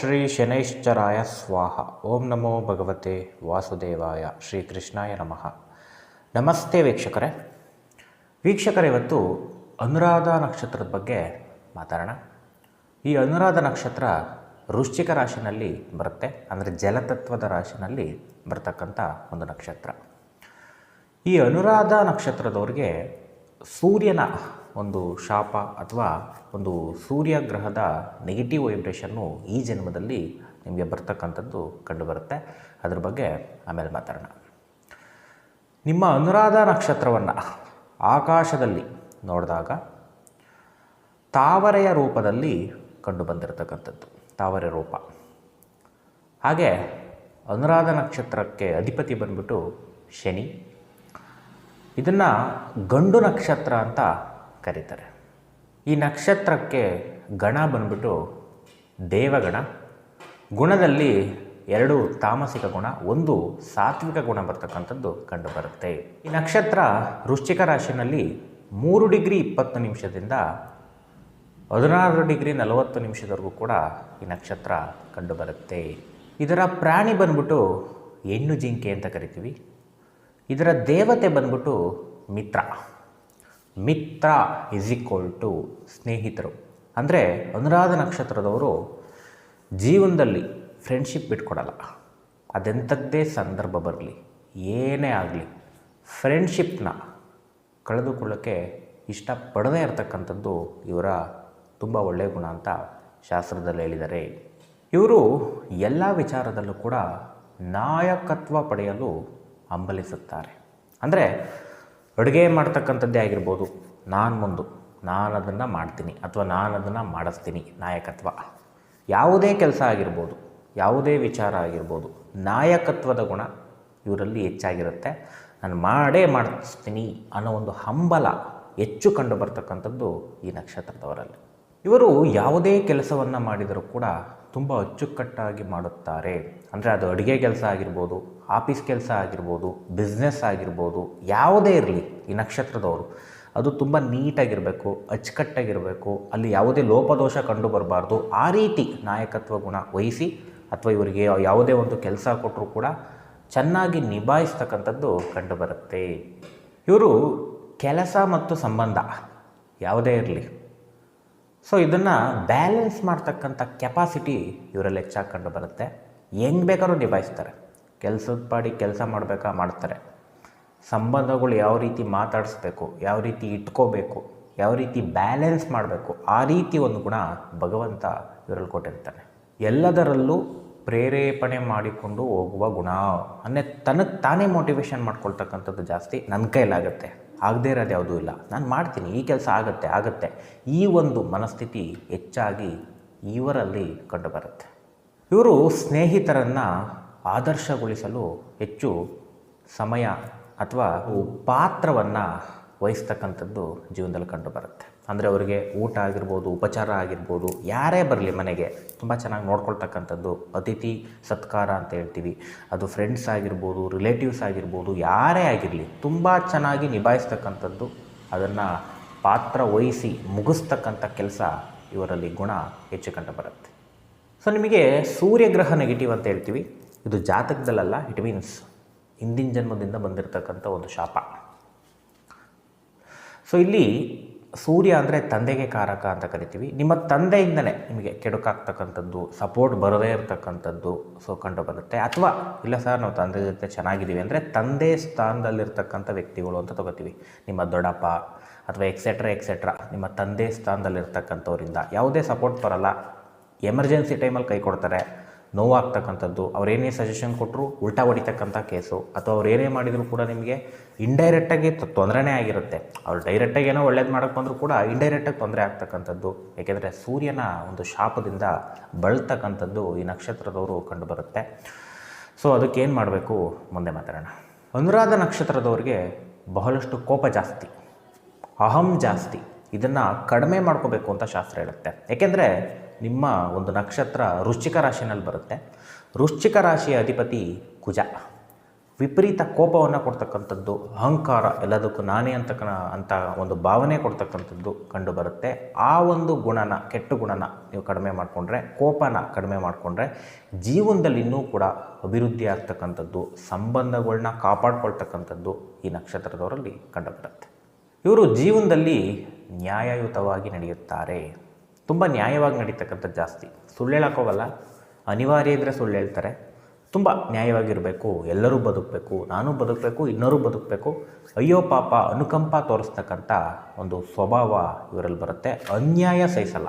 ಶ್ರೀ ಶನೈಶ್ಚರಾಯ ಸ್ವಾಹ. ಓಂ ನಮೋ ಭಗವತೆ ವಾಸುದೇವಾಯ. ಶ್ರೀ ಕೃಷ್ಣಾಯ ನಮಃ. ನಮಸ್ತೆ ವೀಕ್ಷಕರೇ. ವೀಕ್ಷಕರೇ, ಇವತ್ತು ಅನುರಾಧ ನಕ್ಷತ್ರದ ಬಗ್ಗೆ ಮಾತಾಡೋಣ. ಈ ಅನುರಾಧ ನಕ್ಷತ್ರ ವೃಶ್ಚಿಕ ರಾಶಿನಲ್ಲಿ ಬರುತ್ತೆ. ಅಂದರೆ ಜಲತತ್ವದ ರಾಶಿನಲ್ಲಿ ಬರ್ತಕ್ಕಂಥ ಒಂದು ನಕ್ಷತ್ರ. ಈ ಅನುರಾಧ ನಕ್ಷತ್ರದವ್ರಿಗೆ ಸೂರ್ಯನ ಒಂದು ಶಾಪ ಅಥವಾ ಒಂದು ಸೂರ್ಯ ಗ್ರಹದ ನೆಗೆಟಿವ್ ವೈಬ್ರೇಷನ್ನು ಈ ಜನ್ಮದಲ್ಲಿ ನಿಮಗೆ ಬರ್ತಕ್ಕಂಥದ್ದು ಕಂಡುಬರುತ್ತೆ. ಅದ್ರ ಬಗ್ಗೆ ಆಮೇಲೆ ಮಾತಾಡೋಣ. ನಿಮ್ಮ ಅನುರಾಧ ನಕ್ಷತ್ರವನ್ನು ಆಕಾಶದಲ್ಲಿ ನೋಡಿದಾಗ ತಾವರೆಯ ರೂಪದಲ್ಲಿ ಕಂಡುಬಂದಿರತಕ್ಕಂಥದ್ದು. ತಾವರೆ ರೂಪ. ಹಾಗೆ ಅನುರಾಧ ನಕ್ಷತ್ರಕ್ಕೆ ಅಧಿಪತಿ ಬಂದ್ಬಿಟ್ಟು ಶನಿ. ಇದನ್ನು ಗಂಡು ನಕ್ಷತ್ರ ಅಂತ ಕರೀತಾರೆ. ಈ ನಕ್ಷತ್ರಕ್ಕೆ ಗಣ ಬಂದ್ಬಿಟ್ಟು ದೇವಗಣ. ಗುಣದಲ್ಲಿ ಎರಡು ತಾಮಸಿಕ ಗುಣ, ಒಂದು ಸಾತ್ವಿಕ ಗುಣ ಬರ್ತಕ್ಕಂಥದ್ದು ಕಂಡುಬರುತ್ತೆ. ಈ ನಕ್ಷತ್ರ ವೃಶ್ಚಿಕ ರಾಶಿನಲ್ಲಿ ಮೂರು ಡಿಗ್ರಿ ಇಪ್ಪತ್ತು ನಿಮಿಷದಿಂದ ಹದಿನಾರು ಡಿಗ್ರಿ ನಲವತ್ತು ನಿಮಿಷದವರೆಗೂ ಕೂಡ ಈ ನಕ್ಷತ್ರ ಕಂಡುಬರುತ್ತೆ. ಇದರ ಪ್ರಾಣಿ ಬಂದ್ಬಿಟ್ಟು ಹೆಣ್ಣು ಜಿಂಕೆ ಅಂತ ಕರಿತೀವಿ. ಇದರ ದೇವತೆ ಬಂದ್ಬಿಟ್ಟು ಮಿತ್ರ. ಮಿತ್ರ ಇಸ್ ಈಕ್ವಲ್ ಟು ಸ್ನೇಹಿತರು. ಅಂದರೆ ಅನುರಾಧ ನಕ್ಷತ್ರದವರು ಜೀವನದಲ್ಲಿ ಫ್ರೆಂಡ್ಶಿಪ್ ಬಿಟ್ಕೊಡಲ್ಲ ಅದೆಂಥದ್ದೇ ಸಂದರ್ಭ ಬರಲಿ, ಏನೇ ಆಗಲಿ ಫ್ರೆಂಡ್ಶಿಪ್ನ ಕಳೆದುಕೊಳ್ಳೋಕ್ಕೆ ಇಷ್ಟಪಡದೇ ಇರತಕ್ಕಂಥದ್ದು ಇವರ ತುಂಬ ಒಳ್ಳೆಯ ಗುಣ ಅಂತ ಶಾಸ್ತ್ರದಲ್ಲಿ ಹೇಳಿದ್ದಾರೆ. ಇವರು ಎಲ್ಲ ವಿಚಾರದಲ್ಲೂ ಕೂಡ ನಾಯಕತ್ವ ಪಡೆಯಲು ಹಂಬಲಿಸುತ್ತಾರೆ ಅಂದರೆ ಅಡುಗೆ ಮಾಡ್ತಕ್ಕಂಥದ್ದೇ ಆಗಿರ್ಬೋದು, ನಾನು ಮುಂದು. ನಾನು ಅದನ್ನು ಮಾಡ್ತೀನಿ ಅಥವಾ ನಾನು ಅದನ್ನು ಮಾಡಿಸ್ತೀನಿ, ನಾಯಕತ್ವ. ಯಾವುದೇ ಕೆಲಸ ಆಗಿರ್ಬೋದು, ಯಾವುದೇ ವಿಚಾರ ಆಗಿರ್ಬೋದು, ನಾಯಕತ್ವದ ಗುಣ ಇವರಲ್ಲಿ ಹೆಚ್ಚಾಗಿರುತ್ತೆ. ನಾನು ಮಾಡೇ ಮಾಡಿಸ್ತೀನಿ ಅನ್ನೋ ಒಂದು ಹಂಬಲ ಹೆಚ್ಚು ಕಂಡು ಬರ್ತಕ್ಕಂಥದ್ದು ಈ ನಕ್ಷತ್ರದವರಲ್ಲಿ. ಇವರು ಯಾವುದೇ ಕೆಲಸವನ್ನು ಮಾಡಿದರೂ ಕೂಡ ತುಂಬ ಅಚ್ಚುಕಟ್ಟಾಗಿ ಮಾಡುತ್ತಾರೆ. ಅಂದರೆ ಅದು ಅಡುಗೆ ಕೆಲಸ ಆಗಿರ್ಬೋದು ಆಫೀಸ್ ಕೆಲಸ ಆಗಿರ್ಬೋದು ಬಿಸ್ನೆಸ್ ಆಗಿರ್ಬೋದು, ಯಾವುದೇ ಇರಲಿ ಈ ನಕ್ಷತ್ರದವರು, ಅದು ತುಂಬ ನೀಟಾಗಿರಬೇಕು, ಅಚ್ಚುಕಟ್ಟಾಗಿರಬೇಕು, ಅಲ್ಲಿ ಯಾವುದೇ ಲೋಪದೋಷ ಕಂಡು ಬರಬಾರ್ದು. ಆ ರೀತಿ ನಾಯಕತ್ವ ಗುಣ ವಹಿಸಿ ಅಥವಾ ಇವರಿಗೆ ಯಾವುದೇ ಒಂದು ಕೆಲಸ ಕೊಟ್ಟರೂ ಕೂಡ ಚೆನ್ನಾಗಿ ನಿಭಾಯಿಸ್ತಕ್ಕಂಥದ್ದು ಕಂಡುಬರುತ್ತೆ. ಇವರು ಕೆಲಸ ಮತ್ತು ಸಂಬಂಧ ಯಾವುದೇ ಇರಲಿ. ಸೊ ಇದನ್ನು ಬ್ಯಾಲೆನ್ಸ್ ಮಾಡ್ತಕ್ಕಂಥ ಕೆಪಾಸಿಟಿ ಇವರಲ್ಲಿ ಹೆಚ್ಚಾಗಿ ಕಂಡು ಬರುತ್ತೆ. ಹೆಂಗೆ ಬೇಕಾದ್ರೂ ನಿಭಾಯಿಸ್ತಾರೆ. ಕೆಲಸದ ಪಾಡಿ ಕೆಲಸ ಮಾಡಬೇಕಾ ಮಾಡ್ತಾರೆ. ಸಂಬಂಧಗಳು ಯಾವ ರೀತಿ ಮಾತಾಡಿಸ್ಬೇಕು, ಯಾವ ರೀತಿ ಇಟ್ಕೋಬೇಕು, ಯಾವ ರೀತಿ ಬ್ಯಾಲೆನ್ಸ್ ಮಾಡಬೇಕು, ಆ ರೀತಿ ಒಂದು ಗುಣ ಭಗವಂತ ಇವರಲ್ಲಿ ಕೊಟ್ಟಿರ್ತಾನೆ. ಎಲ್ಲದರಲ್ಲೂ ಪ್ರೇರೇಪಣೆ ಮಾಡಿಕೊಂಡು ಹೋಗುವ ಗುಣ ಅಂದರೆ ತನಗೆ ತಾನೇ ಮೋಟಿವೇಶನ್ ಮಾಡ್ಕೊಳ್ತಕ್ಕಂಥದ್ದು ಜಾಸ್ತಿ ನನ್ನ ಕೈಲಾಗುತ್ತೆ. ಆಗದೇ ಇರೋದು ಯಾವುದೂ ಇಲ್ಲ. ನಾನು ಮಾಡ್ತೀನಿ, ಈ ಕೆಲಸ ಆಗುತ್ತೆ ಆಗುತ್ತೆ. ಈ ಒಂದು ಮನಸ್ಥಿತಿ ಹೆಚ್ಚಾಗಿ ಇವರಲ್ಲಿ ಕಂಡುಬರುತ್ತೆ. ಇವರು ಸ್ನೇಹಿತರನ್ನು ಆದರ್ಶಗೊಳಿಸಲು ಹೆಚ್ಚು ಸಮಯ ಅಥವಾ ಪಾತ್ರವನ್ನು ವಹಿಸ್ತಕ್ಕಂಥದ್ದು ಜೀವನದಲ್ಲಿ ಕಂಡುಬರುತ್ತೆ. ಅಂದರೆ ಅವರಿಗೆ ಊಟ ಆಗಿರ್ಬೋದು, ಉಪಚಾರ ಆಗಿರ್ಬೋದು, ಯಾರೇ ಬರಲಿ ಮನೆಗೆ ತುಂಬ ಚೆನ್ನಾಗಿ ನೋಡ್ಕೊಳ್ತಕ್ಕಂಥದ್ದು ಅತಿಥಿ ಸತ್ಕಾರ ಅಂತ ಹೇಳ್ತೀವಿ. ಅದು ಫ್ರೆಂಡ್ಸ್ ಆಗಿರ್ಬೋದು ರಿಲೇಟಿವ್ಸ್ ಆಗಿರ್ಬೋದು, ಯಾರೇ ಆಗಿರಲಿ ತುಂಬ ಚೆನ್ನಾಗಿ ನಿಭಾಯಿಸ್ತಕ್ಕಂಥದ್ದು ಅದನ್ನು ಪಾತ್ರ ವಹಿಸಿ ಮುಗಿಸ್ತಕ್ಕಂಥ ಕೆಲಸ ಇವರಲ್ಲಿ ಗುಣ ಹೆಚ್ಚು ಕಂಡು ಬರುತ್ತೆ. ಸೊ ನಿಮಗೆ ಸೂರ್ಯಗ್ರಹ ನೆಗೆಟಿವ್ ಅಂತ ಹೇಳ್ತೀವಿ. ಇದು ಜಾತಕದಲ್ಲಲ್ಲ ಇಟ್ ಮೀನ್ಸ್ ಹಿಂದಿನ ಜನ್ಮದಿಂದ ಬಂದಿರತಕ್ಕಂಥ ಒಂದು ಶಾಪ. ಸೊ ಇಲ್ಲಿ ಸೂರ್ಯ ಅಂದರೆ ತಂದೆಗೆ ಕಾರಕ ಅಂತ ಕರಿತೀವಿ. ನಿಮ್ಮ ತಂದೆಯಿಂದಲೇ ನಿಮಗೆ ಕೆಡುಕಾಗ್ತಕ್ಕಂಥದ್ದು ಸಪೋರ್ಟ್ ಬರದೇ ಇರತಕ್ಕಂಥದ್ದು ಸೊ ಕಂಡು ಬರುತ್ತೆ. ಅಥವಾ, ಇಲ್ಲ ಸರ್ ನಾವು ತಂದೆ ಜೊತೆ ಚೆನ್ನಾಗಿದ್ದೀವಿ ಅಂದರೆ ತಂದೆ ಸ್ಥಾನದಲ್ಲಿರ್ತಕ್ಕಂಥ ವ್ಯಕ್ತಿಗಳು ಅಂತ ತಗೋತೀವಿ. ನಿಮ್ಮ ದೊಡ್ಡಪ್ಪ ಅಥವಾ ಎಕ್ಸೆಟ್ರಾ ಎಕ್ಸೆಟ್ರಾ ನಿಮ್ಮ ತಂದೆ ಸ್ಥಾನದಲ್ಲಿರ್ತಕ್ಕಂಥವ್ರಿಂದ ಯಾವುದೇ ಸಪೋರ್ಟ್ ಬರಲ್ಲ. ಎಮರ್ಜೆನ್ಸಿ ಟೈಮಲ್ಲಿ ಕೈ ಕೊಡ್ತಾರೆ. ನೋವಾಗ್ತಕ್ಕಂಥದ್ದು ಅವರೇನೇ ಸಜೆಷನ್ ಕೊಟ್ಟರು ಉಲ್ಟಾ ಹೊಡಿತಕ್ಕಂಥ ಕೇಸು, ಅಥವಾ ಅವ್ರು ಏನೇ ಮಾಡಿದರೂ ಕೂಡ ನಿಮಗೆ ಇಂಡೈರೆಕ್ಟಾಗಿ ತೊಂದರೆನೇ ಆಗಿರುತ್ತೆ. ಅವ್ರು ಡೈರೆಕ್ಟಾಗಿ ಏನೋ ಒಳ್ಳೇದು ಮಾಡೋಕ್ಕೆ ಬಂದರೂ ಕೂಡ ಇಂಡೈರೆಕ್ಟಾಗಿ ತೊಂದರೆ ಆಗ್ತಕ್ಕಂಥದ್ದು. ಏಕೆಂದರೆ ಸೂರ್ಯನ ಒಂದು ಶಾಪದಿಂದ ಬಳತಕ್ಕಂಥದ್ದು ಈ ನಕ್ಷತ್ರದವರು ಕಂಡುಬರುತ್ತೆ. ಸೊ ಅದಕ್ಕೆ ಏನು ಮಾಡಬೇಕು? ಮುಂದೆ ಮಾತಾಡೋಣ. ಅನುರಾಧ ನಕ್ಷತ್ರದವ್ರಿಗೆ ಬಹಳಷ್ಟು ಕೋಪ ಜಾಸ್ತಿ, ಅಹಂ ಜಾಸ್ತಿ. ಇದನ್ನು ಕಡಿಮೆ ಮಾಡ್ಕೋಬೇಕು ಅಂತ ಶಾಸ್ತ್ರ ಹೇಳುತ್ತೆ ಏಕೆಂದರೆ ನಿಮ್ಮ ಒಂದು ನಕ್ಷತ್ರ ವೃಶ್ಚಿಕ ರಾಶಿನಲ್ಲಿ ಬರುತ್ತೆ. ವೃಶ್ಚಿಕ ರಾಶಿಯ ಅಧಿಪತಿ ಕುಜ. ವಿಪರೀತ ಕೋಪವನ್ನು ಕೊಡ್ತಕ್ಕಂಥದ್ದು, ಅಹಂಕಾರ ಎಲ್ಲದಕ್ಕೂ ನಾನೇ ಅಂತಕ್ಕ ಅಂತ ಒಂದು ಭಾವನೆ ಕೊಡ್ತಕ್ಕಂಥದ್ದು ಕಂಡುಬರುತ್ತೆ ಆ ಒಂದು ಗುಣನ, ಕೆಟ್ಟ ಗುಣನ ನೀವು ಕಡಿಮೆ ಮಾಡಿಕೊಂಡ್ರೆ, ಕೋಪನ ಕಡಿಮೆ ಮಾಡಿಕೊಂಡ್ರೆ ಜೀವನದಲ್ಲಿ ಇನ್ನೂ ಕೂಡ ಅಭಿವೃದ್ಧಿ ಆಗ್ತಕ್ಕಂಥದ್ದು ಸಂಬಂಧಗಳನ್ನ ಕಾಪಾಡ್ಕೊಳ್ತಕ್ಕಂಥದ್ದು ಈ ನಕ್ಷತ್ರದವರಲ್ಲಿ ಕಂಡುಬರುತ್ತೆ. ಇವರು ಜೀವನದಲ್ಲಿ ನ್ಯಾಯಯುತವಾಗಿ ನಡೆಯುತ್ತಾರೆ. ತುಂಬ ನ್ಯಾಯವಾಗಿ ನಡೀತಕ್ಕಂಥದ್ದು ಜಾಸ್ತಿ. ಸುಳ್ಳು ಹೇಳೋಕ್ಕೋಗಲ್ಲ. ಅನಿವಾರ್ಯ ಇದ್ದರೆ ಸುಳ್ಳು ಹೇಳ್ತಾರೆ. ತುಂಬ ನ್ಯಾಯವಾಗಿರಬೇಕು. ಎಲ್ಲರೂ ಬದುಕಬೇಕು. ನಾನು ಬದುಕಬೇಕು, ಇನ್ನರೂ ಬದುಕಬೇಕು. ಅಯ್ಯೋ ಪಾಪ, ಅನುಕಂಪ ತೋರಿಸ್ತಕ್ಕಂಥ ಒಂದು ಸ್ವಭಾವ ಇವರಲ್ಲಿ ಬರುತ್ತೆ. ಅನ್ಯಾಯ ಸಹಿಸಲ್ಲ.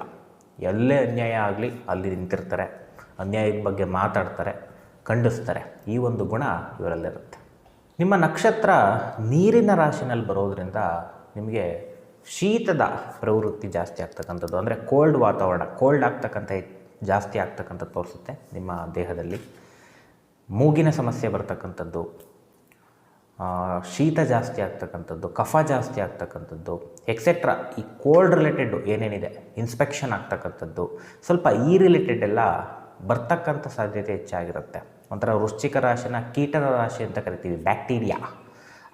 ಎಲ್ಲೇ ಅನ್ಯಾಯ ಆಗಲಿ ಅಲ್ಲಿ ನಿಂತಿರ್ತಾರೆ. ಅನ್ಯಾಯದ ಬಗ್ಗೆ ಮಾತಾಡ್ತಾರೆ, ಖಂಡಿಸ್ತಾರೆ. ಈ ಒಂದು ಗುಣ ಇವರಲ್ಲಿರುತ್ತೆ. ನಿಮ್ಮ ನಕ್ಷತ್ರ ನೀರಿನ ರಾಶಿನಲ್ಲಿ ಬರೋದ್ರಿಂದ ನಿಮಗೆ ಶೀತದ ಪ್ರವೃತ್ತಿ ಜಾಸ್ತಿ ಆಗ್ತಕ್ಕಂಥದ್ದು. ಅಂದರೆ ಕೋಲ್ಡ್ ವಾತಾವರಣ ಕೋಲ್ಡ್ ಆಗ್ತಕ್ಕಂಥ ಜಾಸ್ತಿ ಆಗ್ತಕ್ಕಂಥದ್ದು ತೋರಿಸುತ್ತೆ ನಿಮ್ಮ ದೇಹದಲ್ಲಿ. ಮೂಗಿನ ಸಮಸ್ಯೆ ಬರ್ತಕ್ಕಂಥದ್ದು. ಶೀತ ಜಾಸ್ತಿ ಆಗ್ತಕ್ಕಂಥದ್ದು, ಕಫ ಜಾಸ್ತಿ ಆಗ್ತಕ್ಕಂಥದ್ದು ಎಕ್ಸೆಟ್ರಾ ಈ ಕೋಲ್ಡ್ ರಿಲೇಟೆಡ್ ಏನೇನಿದೆ ಇನ್ಸ್ಪೆಕ್ಷನ್ ಆಗ್ತಕ್ಕಂಥದ್ದು. ಸ್ವಲ್ಪ ಈ ರಿಲೇಟೆಡ್ ಎಲ್ಲ ಬರ್ತಕ್ಕಂಥ ಸಾಧ್ಯತೆ ಹೆಚ್ಚಾಗಿರುತ್ತೆ. ಒಂಥರ ವೃಶ್ಚಿಕ ರಾಶಿನ ಕೀಟದ ರಾಶಿ ಅಂತ ಕರಿತೀವಿ ಬ್ಯಾಕ್ಟೀರಿಯಾ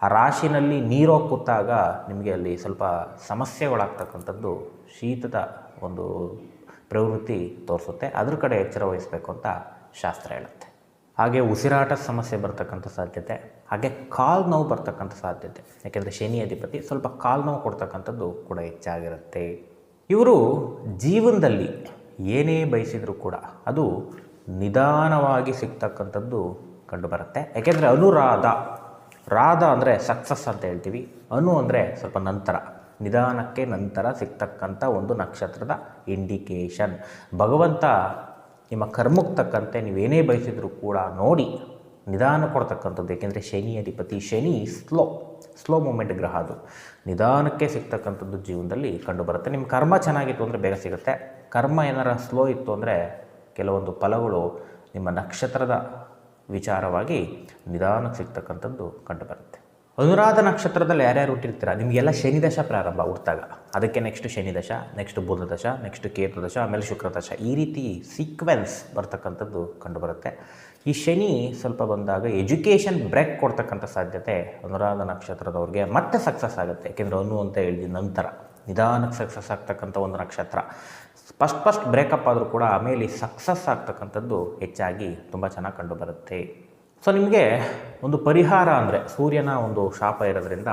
ಆ ರಾಶಿನಲ್ಲಿ ನೀರು ಕೂತಾಗ ನಿಮಗೆ ಅಲ್ಲಿ ಸ್ವಲ್ಪ ಸಮಸ್ಯೆಗಳಾಗ್ತಕ್ಕಂಥದ್ದು ಶೀತದ ಒಂದು ಪ್ರವೃತ್ತಿ ತೋರಿಸುತ್ತೆ. ಅದ್ರ ಕಡೆ ಎಚ್ಚರ ವಹಿಸಬೇಕು ಅಂತ ಶಾಸ್ತ್ರ ಹೇಳುತ್ತೆ. ಹಾಗೆ ಉಸಿರಾಟ ಸಮಸ್ಯೆ ಬರ್ತಕ್ಕಂಥ ಸಾಧ್ಯತೆ, ಹಾಗೆ ಕಾಲು ನೋವು ಬರ್ತಕ್ಕಂಥ ಸಾಧ್ಯತೆ, ಯಾಕೆಂದರೆ ಶನಿ ಅಧಿಪತಿ ಸ್ವಲ್ಪ ಕಾಲು ನೋವು ಕೊಡ್ತಕ್ಕಂಥದ್ದು ಕೂಡ ಹೆಚ್ಚಾಗಿರುತ್ತೆ. ಇವರು ಜೀವನದಲ್ಲಿ ಏನೇ ಬಯಸಿದರೂ ಕೂಡ ಅದು ನಿಧಾನವಾಗಿ ಸಿಗ್ತಕ್ಕಂಥದ್ದು ಕಂಡುಬರುತ್ತೆ. ಯಾಕೆಂದರೆ ಅನುರಾಧ ರಾಧ ಅಂದರೆ ಸಕ್ಸಸ್ ಅಂತ ಹೇಳ್ತೀವಿ. ಅನು ಅಂದರೆ ಸ್ವಲ್ಪ ನಂತರ. ನಿಧಾನಕ್ಕೆ ನಂತರ ಸಿಗ್ತಕ್ಕಂಥ ಒಂದು ನಕ್ಷತ್ರದ ಇಂಡಿಕೇಶನ್ ಭಗವಂತ ನಿಮ್ಮ ಕರ್ಮಕ್ಕೆ ತಕ್ಕಂತೆ ನೀವೇನೇ ಬಯಸಿದರೂ ಕೂಡ ನೋಡಿ ನಿಧಾನ ಕೊಡ್ತಕ್ಕಂಥದ್ದು. ಏಕೆಂದರೆ ಶನಿ ಅಧಿಪತಿ, ಶನಿ ಸ್ಲೋ ಸ್ಲೋ ಮೂಮೆಂಟ್ ಗ್ರಹ ಅದು. ನಿಧಾನಕ್ಕೆ ಸಿಗ್ತಕ್ಕಂಥದ್ದು ಜೀವನದಲ್ಲಿ ಕಂಡುಬರುತ್ತೆ ನಿಮ್ಮ ಕರ್ಮ ಚೆನ್ನಾಗಿತ್ತು ಅಂದರೆ ಬೇಗ ಸಿಗುತ್ತೆ. ಕರ್ಮ ಏನಾರ ಸ್ಲೋ ಇತ್ತು ಅಂದರೆ ಕೆಲವೊಂದು ಫಲಗಳು ನಿಮ್ಮ ನಕ್ಷತ್ರದ ವಿಚಾರವಾಗಿ ನಿಧಾನಕ್ಕೆ ಸಿಗ್ತಕ್ಕಂಥದ್ದು ಕಂಡುಬರುತ್ತೆ. ಅನುರಾಧ ನಕ್ಷತ್ರದಲ್ಲಿ ಯಾರ್ಯಾರು ಹುಟ್ಟಿರ್ತೀರ? ನಿಮಗೆಲ್ಲ ಶನಿದಶ ಪ್ರಾರಂಭ ಹುಟ್ಟಿದಾಗ ಅದಕ್ಕೆ ನೆಕ್ಸ್ಟ್ ಶನಿ ದಶ ನೆಕ್ಸ್ಟ್ ಬುಧ ದಶ ನೆಕ್ಸ್ಟ್ ಕೇತು ದಶ, ಆಮೇಲೆ ಶುಕ್ರ ದಶ. ಈ ರೀತಿ ಸೀಕ್ವೆನ್ಸ್ ಬರ್ತಕ್ಕಂಥದ್ದು ಕಂಡುಬರುತ್ತೆ. ಈ ಶನಿ ಸ್ವಲ್ಪ ಬಂದಾಗ ಎಜುಕೇಷನ್ ಬ್ರೇಕ್ ಕೊಡ್ತಕ್ಕಂಥ ಸಾಧ್ಯತೆ ಅನುರಾಧ ನಕ್ಷತ್ರದವ್ರಿಗೆ ಮತ್ತೆ ಸಕ್ಸಸ್ ಆಗುತ್ತೆ. ಯಾಕೆಂದರೆ ಅನು ಅಂತ ಹೇಳಿದ ನಂತರ. ನಿಧಾನಕ್ಕೆ ಸಕ್ಸಸ್ ಆಗ್ತಕ್ಕಂಥ ಒಂದು ನಕ್ಷತ್ರ. ಫಸ್ಟ್ ಫಸ್ಟ್ ಬ್ರೇಕಪ್ ಆದರೂ ಕೂಡ ಆಮೇಲೆ ಸಕ್ಸಸ್ ಆಗ್ತಕ್ಕಂಥದ್ದು ಹೆಚ್ಚಾಗಿ ತುಂಬ ಚೆನ್ನಾಗಿ ಕಂಡುಬರುತ್ತೆ. ಸೊ ನಿಮಗೆ ಒಂದು ಪರಿಹಾರ ಅಂದರೆ ಸೂರ್ಯನ ಒಂದು ಶಾಪ ಇರೋದ್ರಿಂದ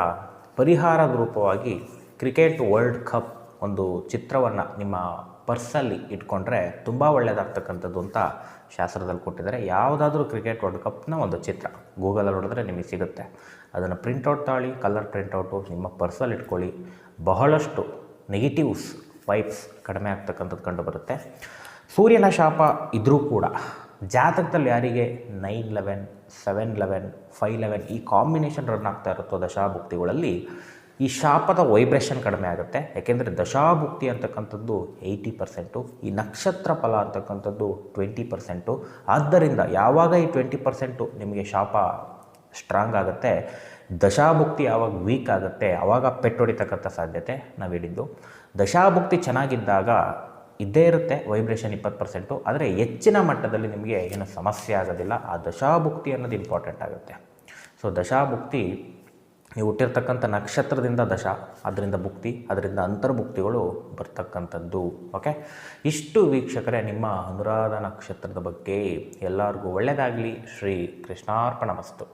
ಪರಿಹಾರದ ರೂಪವಾಗಿ ಕ್ರಿಕೆಟ್ ವರ್ಲ್ಡ್ ಕಪ್ ಒಂದು ಚಿತ್ರವನ್ನು ನಿಮ್ಮ ಪರ್ಸಲ್ಲಿ ಇಟ್ಕೊಂಡ್ರೆ ತುಂಬ ಒಳ್ಳೆಯದಾಗ್ತಕ್ಕಂಥದ್ದು ಅಂತ ಶಾಸ್ತ್ರದಲ್ಲಿ ಕೊಟ್ಟಿದ್ದಾರೆ. ಯಾವುದಾದ್ರೂ ಕ್ರಿಕೆಟ್ ವರ್ಲ್ಡ್ ಕಪ್ನ ಒಂದು ಚಿತ್ರ ಗೂಗಲಲ್ಲಿ ನೋಡಿದ್ರೆ ನಿಮಗೆ ಸಿಗುತ್ತೆ. ಅದನ್ನು ಪ್ರಿಂಟೌಟ್ ತಾಳಿ ಕಲರ್ ಪ್ರಿಂಟೌಟು ನಿಮ್ಮ ಪರ್ಸಲ್ಲಿ ಇಟ್ಕೊಳ್ಳಿ. ಬಹಳಷ್ಟು ನೆಗೆಟಿವ್ಸ್ ವೈಪ್ಸ್ ಕಡಿಮೆ ಆಗ್ತಕ್ಕಂಥದ್ದು ಕಂಡುಬರುತ್ತೆ. ಸೂರ್ಯನ ಶಾಪ ಇದ್ದರೂ ಕೂಡ ಜಾತಕದಲ್ಲಿ ಯಾರಿಗೆ nine eleven seven eleven five eleven ಈ ಕಾಂಬಿನೇಷನ್ ರನ್ ಆಗ್ತಾ ಇರುತ್ತೋ ದಶಾಭುಕ್ತಿಗಳಲ್ಲಿ ಈ ಶಾಪದ ವೈಬ್ರೇಷನ್ ಕಡಿಮೆ ಆಗುತ್ತೆ. ಯಾಕೆಂದರೆ ದಶಾಭುಕ್ತಿ ಅಂತಕ್ಕಂಥದ್ದು ಏಯ್ಟಿ ಪರ್ಸೆಂಟು ಈ ನಕ್ಷತ್ರ ಫಲ ಅಂತಕ್ಕಂಥದ್ದು ಟ್ವೆಂಟಿ ಪರ್ಸೆಂಟು ಆದ್ದರಿಂದ ಯಾವಾಗ ಈ ಟ್ವೆಂಟಿ ಪರ್ಸೆಂಟು ನಿಮಗೆ ಶಾಪ ಸ್ಟ್ರಾಂಗ್ ಆಗುತ್ತೆ? ದಶಾಭುಕ್ತಿ ಯಾವಾಗ ವೀಕ್ ಆಗುತ್ತೆ ಆವಾಗ ಪೆಟ್ಟೊಡಿತಕ್ಕಂಥ ಸಾಧ್ಯತೆ ನಾವು ಹೇಳಿದ್ದು. ದಶಾಭುಕ್ತಿ ಚೆನ್ನಾಗಿದ್ದಾಗ ಇದ್ದೇ ಇರುತ್ತೆ ವೈಬ್ರೇಷನ್ ಇಪ್ಪತ್ತು ಪರ್ಸೆಂಟು ಆದರೆ ಹೆಚ್ಚಿನ ಮಟ್ಟದಲ್ಲಿ ನಿಮಗೆ ಏನು ಸಮಸ್ಯೆ ಆಗೋದಿಲ್ಲ. ಆ ದಶಾಭುಕ್ತಿ ಅನ್ನೋದು ಇಂಪಾರ್ಟೆಂಟ್ ಆಗುತ್ತೆ. ಸೊ ದಶಾಭುಕ್ತಿ, ನೀವು ಹುಟ್ಟಿರ್ತಕ್ಕಂಥ ನಕ್ಷತ್ರದಿಂದ ದಶ ಅದರಿಂದ ಭುಕ್ತಿ ಅದರಿಂದ ಅಂತರ್ಭುಕ್ತಿಗಳು ಬರ್ತಕ್ಕಂಥದ್ದು ಓಕೆ ಇಷ್ಟು ವೀಕ್ಷಕರೇ, ನಿಮ್ಮ ಅನುರಾಧ ನಕ್ಷತ್ರದ ಬಗ್ಗೆ ಎಲ್ಲರಿಗೂ ಒಳ್ಳೆಯದಾಗಲಿ ಶ್ರೀ ಕೃಷ್ಣಾರ್ಪಣ ಮಸ್ತು.